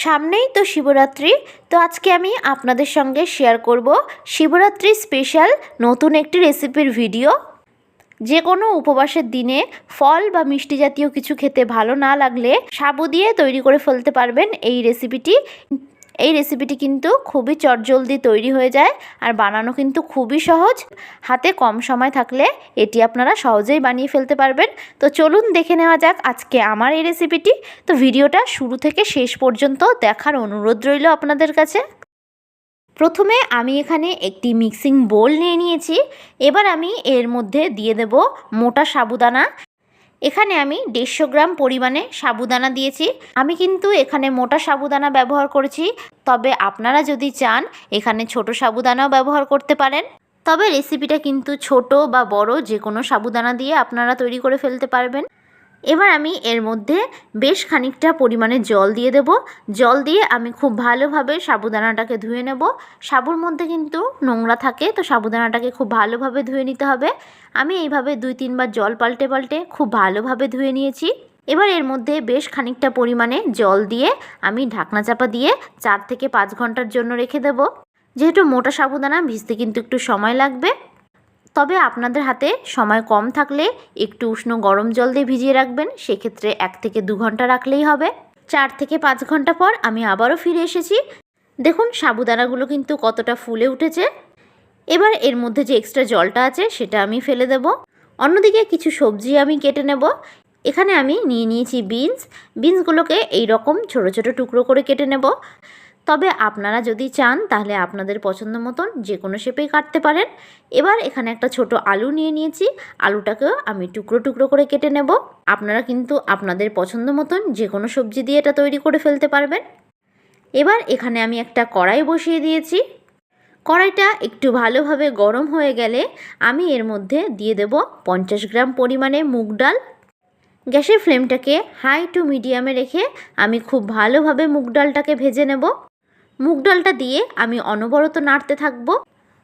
সামনেই তো শিবরাত্রি, তো আজকে আমি আপনাদের সঙ্গে শেয়ার করব শিবরাত্রি স্পেশাল নতুন একটি রেসিপির ভিডিও যে কোনো উপবাসের দিনে ফল বা মিষ্টি জাতীয় কিছু খেতে ভালো না লাগলে সাবু দিয়ে তৈরি করে ফেলতে পারবেন এই রেসিপিটি এই রেসিপিটি কিন্তু খুবই চটজলদি তৈরি হয়ে যায় আর বানানো কিন্তু খুবই সহজ। হাতে কম সময় থাকলে এটি আপনারা সহজেই বানিয়ে ফেলতে পারবেন। তো চলুন দেখে নেওয়া যাক আজকে আমার এই রেসিপিটি তো ভিডিওটা শুরু থেকে শেষ পর্যন্ত দেখার অনুরোধ রইল আপনাদের কাছে। প্রথমে আমি এখানে একটি মিক্সিং বোল নিয়ে নিয়েছি। এবার আমি এর মধ্যে দিয়ে দেব মোটা সাবুদানা। এখানে আমি দেড়শো গ্রাম পরিমাণে সাবুদানা দিয়েছি। আমি কিন্তু এখানে মোটা সাবুদানা ব্যবহার করেছি। তবে আপনারা যদি চান, এখানে ছোট সাবুদানাও ব্যবহার করতে পারেন। তবে রেসিপিটা কিন্তু ছোট বা বড় যে কোনো সাবুদানা দিয়ে আপনারা তৈরি করে ফেলতে পারবেন। এবার আমি এর মধ্যে বেশ খানিকটা পরিমাণে জল দিয়ে দেব। জল দিয়ে আমি খুব ভালোভাবে সাবুদানাটাকে ধুয়ে নেব। সাবুর মধ্যে কিন্তু নোংরা থাকে, তো সাবুদানাটাকে খুব ভালোভাবে ধুয়ে নিতে হবে। আমি এইভাবে দুই তিনবার জল পাল্টে পাল্টে খুব ভালোভাবে ধুয়ে নিয়েছি। এবার এর মধ্যে বেশ খানিকটা পরিমাণে জল দিয়ে আমি ঢাকনা চাপা দিয়ে চার থেকে পাঁচ ঘণ্টার জন্য রেখে দেব। যেহেতু মোটা সাবুদানা, ভিজতে কিন্তু একটু সময় লাগবে। তবে আপনাদের হাতে সময় কম থাকলে একটু উষ্ণ গরম জল দিয়ে ভিজিয়ে রাখবেন, সেক্ষেত্রে এক থেকে দু ঘণ্টা রাখলেই হবে। চার থেকে পাঁচ ঘণ্টা পর আমি আবারও ফিরে এসেছি। দেখুন সাবুদানাগুলো কিন্তু কতটা ফুলে উঠেছে। এবার এর মধ্যে যে এক্সট্রা জলটা আছে, সেটা আমি ফেলে দেব। অন্যদিকে কিছু সবজি আমি কেটে নেব। এখানে আমি নিয়ে নিয়েছি বিনস। বিনসগুলোকে এই রকম ছোটো ছোটো টুকরো করে কেটে নেব। তবে আপনারা যদি চান, তাহলে আপনাদের পছন্দ মতন যে কোনো শেপেই কাটতে পারেন। এবার এখানে একটা ছোট আলু নিয়ে নিয়েছি। আলুটাকেও আমি টুকরো টুকরো করে কেটে নেব। আপনারা কিন্তু আপনাদের পছন্দ মতন যে কোনো সবজি দিয়ে এটা তৈরি করে ফেলতে পারবেন। এবার এখানে আমি একটা কড়াই বসিয়ে দিয়েছি। কড়াইটা একটু ভালোভাবে গরম হয়ে গেলে আমি এর মধ্যে দিয়ে দেব পঞ্চাশ গ্রাম পরিমাণে মুগ ডাল। গ্যাসের ফ্লেমটাকে হাই টু মিডিয়ামে রেখে আমি খুব ভালোভাবে মুগ ডালটাকে ভেজে নেব। মুগ ডালটা দিয়ে আমি অনবরত নাড়তে থাকব।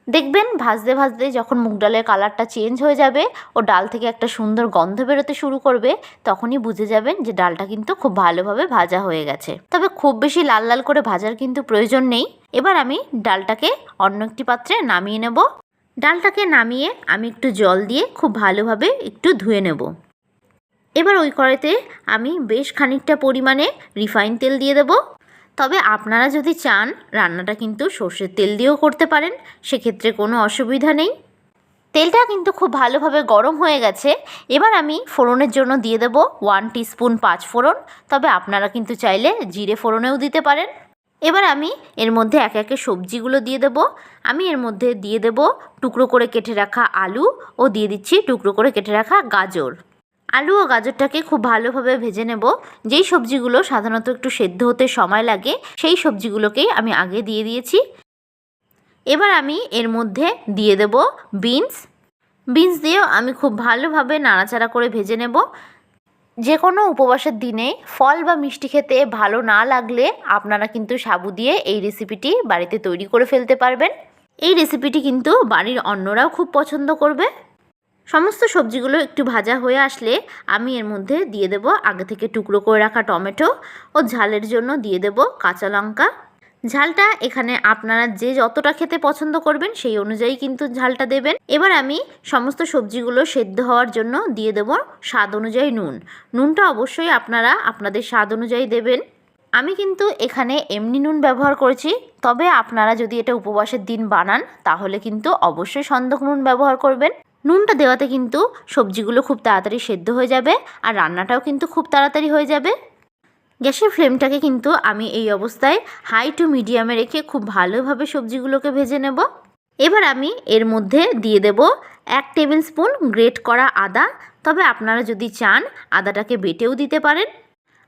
দেখবেন ভাজতে ভাজতে যখন মুগ ডালের কালারটা চেঞ্জ হয়ে যাবে, ও ডাল থেকে একটা সুন্দর গন্ধ বেরোতে শুরু করবে, তখনই বুঝে যাবেন যে ডালটা কিন্তু খুব ভালোভাবে ভাজা হয়ে গেছে। তবে খুব বেশি লাল লাল করে ভাজার কিন্তু প্রয়োজন নেই। এবার আমি ডালটাকে অন্য একটি পাত্রে নামিয়ে নেব। ডালটাকে নামিয়ে আমি একটু জল দিয়ে খুব ভালোভাবে একটু ধুয়ে নেব। এবার ওই কড়াইতে আমি বেশ খানিকটা পরিমাণে রিফাইন তেল দিয়ে দেবো। তবে আপনারা যদি চান, রান্নাটা কিন্তু সর্ষের তেল দিয়েও করতে পারেন, সেক্ষেত্রে কোনো অসুবিধা নেই। তেলটা কিন্তু খুব ভালোভাবে গরম হয়ে গেছে। এবার আমি ফোড়নের জন্য দিয়ে দেবো ওয়ান টিস্পুন পাঁচ ফোড়ন। তবে আপনারা কিন্তু চাইলে জিরে ফোড়নেও দিতে পারেন। এবার আমি এর মধ্যে একে একে সবজিগুলো দিয়ে দেবো। আমি এর মধ্যে দিয়ে দেবো টুকরো করে কেটে রাখা আলু ও দিয়ে দিচ্ছি টুকরো করে কেটে রাখা গাজর। আলু ও গাজরটাকে খুব ভালোভাবে ভেজে নেব। যেই সবজিগুলো সাধারণত একটু সেদ্ধ হতে সময় লাগে, সেই সবজিগুলোকেই আমি আগে দিয়ে দিয়েছি। এবার আমি এর মধ্যে দিয়ে দেব বিনস। বিনস দিয়েও আমি খুব ভালোভাবে নাড়াচাড়া করে ভেজে নেব। যে কোনো উপবাসের দিনে ফল বা মিষ্টি খেতে ভালো না লাগলে আপনারা কিন্তু সাবু দিয়ে এই রেসিপিটি বাড়িতে তৈরি করে ফেলতে পারবেন। এই রেসিপিটি কিন্তু বাড়ির অন্যরাও খুব পছন্দ করবে। সমস্ত সবজিগুলো একটু ভাজা হয়ে আসলে আমি এর মধ্যে দিয়ে দেব আগে থেকে টুকরো করে রাখা টমেটো ও ঝালের জন্য দিয়ে দেব কাঁচা লঙ্কা। ঝালটা এখানে আপনারা যে যতটা খেতে পছন্দ করবেন সেই অনুযায়ী কিন্তু ঝালটা দেবেন। এবার আমি সমস্ত সবজিগুলো সেদ্ধ হওয়ার জন্য দিয়ে দেব স্বাদ অনুযায়ী নুন। নুনটা অবশ্যই আপনারা আপনাদের স্বাদ অনুযায়ী দেবেন। আমি কিন্তু এখানে এমনি নুন ব্যবহার করেছি, তবে আপনারা যদি এটা উপবাসের দিন বানান তাহলে কিন্তু অবশ্যই সন্দক নুন ব্যবহার করবেন। নুনটা দেওয়াতে কিন্তু সবজিগুলো খুব তাড়াতাড়ি সেদ্ধ হয়ে যাবে আর রান্নাটাও কিন্তু খুব তাড়াতাড়ি হয়ে যাবে। গ্যাসের ফ্লেমটাকে কিন্তু আমি এই অবস্থায় হাই টু মিডিয়ামে রেখে খুব ভালোভাবে সবজিগুলোকে ভেজে নেব। এবার আমি এর মধ্যে দিয়ে দেব এক টেবিল স্পুন গ্রেট করা আদা। তবে আপনারা যদি চান, আদাটাকে বেটেও দিতে পারেন।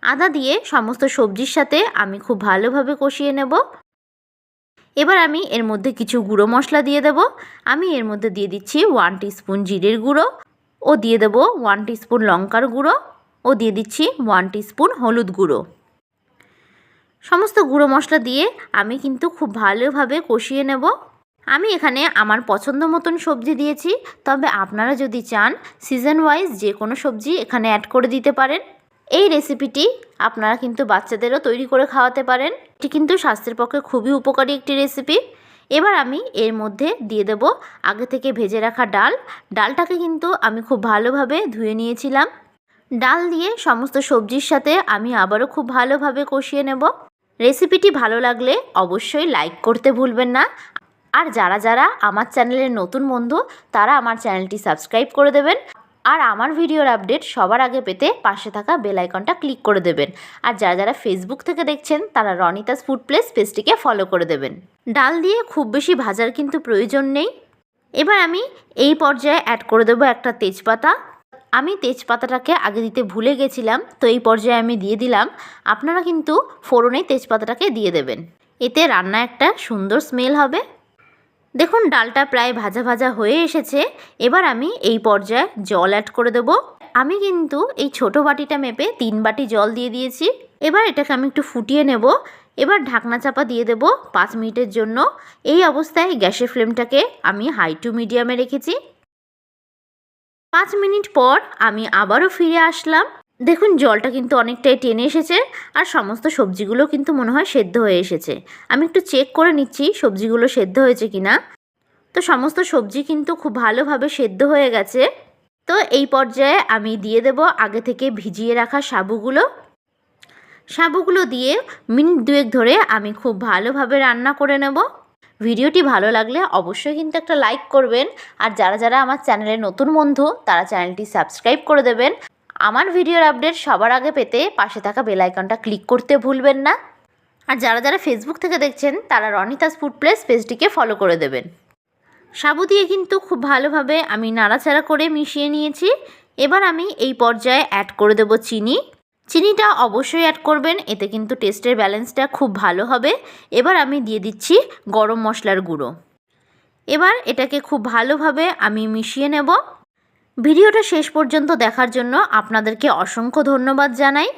আদা দিয়ে সমস্ত সবজির সাথে আমি খুব ভালোভাবে কষিয়ে নেব। এবার আমি এর মধ্যে কিছু গুঁড়ো মশলা দিয়ে দেব। আমি এর মধ্যে দিয়ে দিচ্ছি ওয়ান স্পুন জিরের গুঁড়ো ও দিয়ে দেব ওয়ান স্পুন লঙ্কার গুঁড়ো ও দিয়ে দিচ্ছি ওয়ান স্পুন হলুদ গুঁড়ো। সমস্ত গুঁড়ো মশলা দিয়ে আমি কিন্তু খুব ভালোভাবে কষিয়ে নেব। আমি এখানে আমার পছন্দ মতন সবজি দিয়েছি, তবে আপনারা যদি চান সিজন ওয়াইজ যে কোনো সবজি এখানে অ্যাড করে দিতে পারেন। এই রেসিপিটি আপনারা কিন্তু বাচ্চাদেরও তৈরি করে খাওয়াতে পারেন। এটি কিন্তু স্বাস্থ্যের পক্ষে খুবই উপকারী একটি রেসিপি এবার আমি এর মধ্যে দিয়ে দেব আগে থেকে ভেজে রাখা ডাল। ডালটাকে কিন্তু আমি খুব ভালোভাবে ধুয়ে নিয়েছিলাম। ডাল দিয়ে সমস্ত সবজির সাথে আমি আবারও খুব ভালোভাবে কষিয়ে নেব। রেসিপিটি ভালো লাগলে অবশ্যই লাইক করতে ভুলবেন না। আর যারা যারা আমার চ্যানেলের নতুন বন্ধু, তারা আমার চ্যানেলটি সাবস্ক্রাইব করে দেবেন। আর আমার ভিডিওর আপডেট সবার আগে পেতে পাশে থাকা বেল আইকনটা ক্লিক করে দেবেন। আর যারা যারা ফেসবুক থেকে দেখছেন, তারা রনিতাস ফুড প্লেস পেজটিকে ফলো করে দেবেন। ডাল দিয়ে খুব বেশি ভাজার কিন্তু প্রয়োজন নেই। এবার আমি এই পর্যায়ে অ্যাড করে দেবো একটা তেজপাতা। আমি তেজপাতাটাকে আগে দিতে ভুলে গেছিলাম, তো এই পর্যায়ে আমি দিয়ে দিলাম। আপনারা কিন্তু ফোড়নে তেজপাতাটাকে দিয়ে দেবেন। এতে রান্না একটা সুন্দর স্মেল হবে। দেখুন, ডালটা প্রায় ভাজা ভাজা হয়ে এসেছে। এবার আমি এই পর্যায়ে জল অ্যাড করে দেবো। আমি কিন্তু এই ছোট বাটিটা মেপে তিন বাটি জল দিয়ে দিয়েছি। এবার এটাকে আমি একটু ফুটিয়ে নেব। এবার ঢাকনা চাপা দিয়ে দেব পাঁচ মিনিটের জন্য। এই অবস্থায় গ্যাসের ফ্লেমটাকে আমি হাই টু মিডিয়ামে রেখেছি। পাঁচ মিনিট পর আমি আবারও ফিরে আসলাম। দেখুন, জলটা কিন্তু অনেকটাই টেনে এসেছে আর সমস্ত সবজিগুলো কিন্তু মনে হয় সেদ্ধ হয়ে এসেছে। আমি একটু চেক করে নিচ্ছি সবজিগুলো সেদ্ধ হয়েছে কি না তো সমস্ত সবজি কিন্তু খুব ভালোভাবে সেদ্ধ হয়ে গেছে। তো এই পর্যায়ে আমি দিয়ে দেব আগে থেকে ভিজিয়ে রাখা সাবুগুলো। সাবুগুলো দিয়ে মিনিট দুয়েক ধরে আমি খুব ভালোভাবে রান্না করে নেব। ভিডিওটি ভালো লাগলে অবশ্যই কিন্তু একটা লাইক করবেন। আর যারা যারা আমার চ্যানেলে নতুন বন্ধু, তারা চ্যানেলটি সাবস্ক্রাইব করে দেবেন। আমার ভিডিওর আপডেট সবার আগে পেতে পাশে থাকা বেল আইকনটা ক্লিক করতে ভুলবেন না। আর যারা যারা ফেসবুক থেকে দেখছেন, তারা রনিতাস ফুড প্লেস পেজটিকে ফলো করে দেবেন। সাবু দিয়ে কিন্তু খুব ভালোভাবে আমি নাড়াচাড়া করে মিশিয়ে নিয়েছি। এবার আমি এই পর্যায়ে অ্যাড করে দেব চিনি। চিনিটা অবশ্যই অ্যাড করবেন, এতে কিন্তু টেস্টের ব্যালেন্সটা খুব ভালো হবে। এবার আমি দিয়ে দিচ্ছি গরম মশলার গুঁড়ো। এবার এটাকে খুব ভালোভাবে আমি মিশিয়ে নেব। ভিডিওটা শেষ পর্যন্ত দেখার জন্য আপনাদেরকে অসংখ্য ধন্যবাদ জানাই।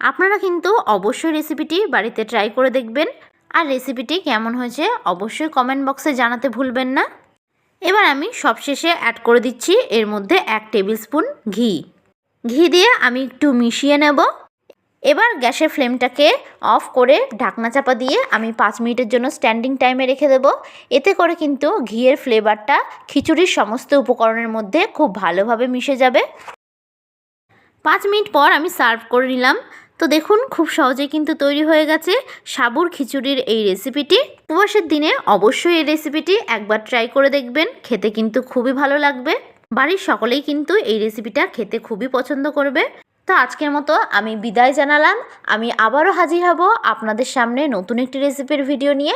আপনারা কিন্তু অবশ্যই রেসিপিটি বাড়িতে ট্রাই করে দেখবেন। আর রেসিপিটি কেমন হয়েছে অবশ্যই কমেন্ট বক্সে জানাতে ভুলবেন না। এবার আমি সবশেষে অ্যাড করে দিচ্ছি এর মধ্যে এক টেবিল স্পুন ঘি। ঘি দিয়ে আমি একটু মিশিয়ে নেব। এবার গ্যাসের ফ্লেমটাকে অফ করে ঢাকনা চাপা দিয়ে আমি পাঁচ মিনিটের জন্য স্ট্যান্ডিং টাইমে রেখে দেব। এতে করে কিন্তু ঘিয়ের ফ্লেভারটা খিচুড়ির সমস্ত উপকরণের মধ্যে খুব ভালোভাবে মিশে যাবে। পাঁচ মিনিট পর আমি সার্ভ করে নিলাম। তো দেখুন, খুব সহজেই কিন্তু তৈরি হয়ে গেছে সাবুর খিচুড়ির এই রেসিপিটি। উপবাসের দিনে অবশ্যই এই রেসিপিটি একবার ট্রাই করে দেখবেন, খেতে কিন্তু খুবই ভালো লাগবে। বাড়ির সকলেই কিন্তু এই রেসিপিটা খেতে খুবই পছন্দ করবে। তো আজকের মতো আমি বিদায় জানালাম। আমি আবারও হাজির হব আপনাদের সামনে নতুন একটি রেসিপির ভিডিও নিয়ে।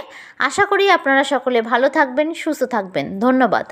আশা করি আপনারা সকলে ভালো থাকবেন, সুস্থ থাকবেন। ধন্যবাদ।